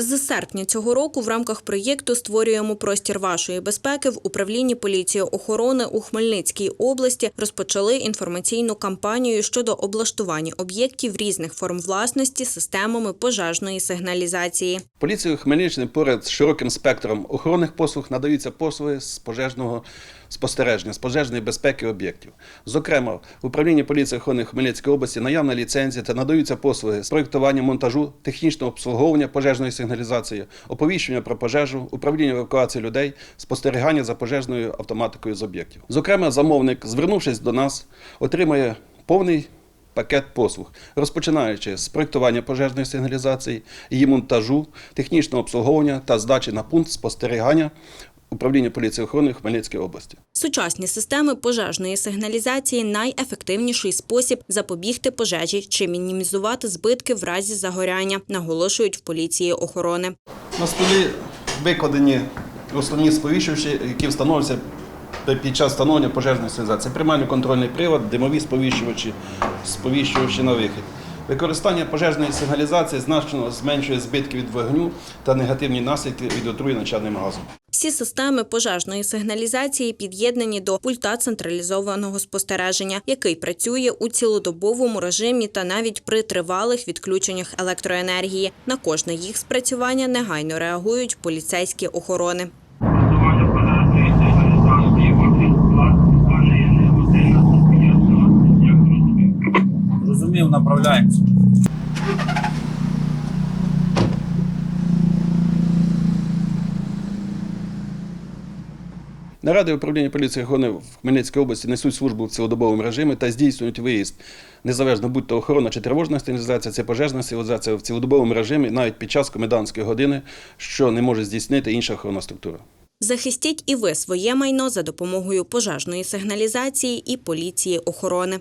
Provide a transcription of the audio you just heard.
З серпня цього року в рамках проєкту Створюємо простір вашої безпеки в управлінні поліції охорони у Хмельницькій області розпочали інформаційну кампанію щодо облаштування об'єктів різних форм власності системами пожежної сигналізації. Поліцією Хмельниччини поряд з широким спектром охоронних послуг надаються послуги з пожежного спостереження, з пожежної безпеки об'єктів. Зокрема, в управлінні поліції охорони Хмельницької області наявна ліцензія та надаються послуги з проєктування монтажу, технічного обслуговування пожежної сигналізації, оповіщення про пожежу, управління евакуації людей, спостерігання за пожежною автоматикою з об'єктів. Зокрема, замовник, звернувшись до нас, отримає повний пакет послуг, розпочинаючи з проєктування пожежної сигналізації, її монтажу, технічного обслуговування та здачі на пункт спостерігання управління поліції охорони Хмельницької області. Сучасні системи пожежної сигналізації найефективніший спосіб запобігти пожежі чи мінімізувати збитки в разі загоряння, наголошують в поліції охорони. На столі викладені основні сповіщувачі, які встановлюються під час встановлення пожежної сигналізації. Примально-контрольний привод, димові сповіщувачі, сповіщувачі на вихід. Використання пожежної сигналізації значно зменшує збитки від вогню та негативні наслідки від отруєння чадним газом. Всі системи пожежної сигналізації під'єднані до пульта централізованого спостереження, який працює у цілодобовому режимі та навіть при тривалих відключеннях електроенергії. На кожне їх спрацювання негайно реагують поліцейські охорони. Направляємося. Наради управління поліції охорони в Хмельницькій області несуть службу в цілодобовому режимі та здійснюють виїзд. Незалежно будь то охорона чи тривожна сигналізація, це пожежна сигналізація в цілодобовому режимі навіть під час комендантської години, що не може здійснити інша охоронна структура. Захистіть і ви своє майно за допомогою пожежної сигналізації і поліції охорони.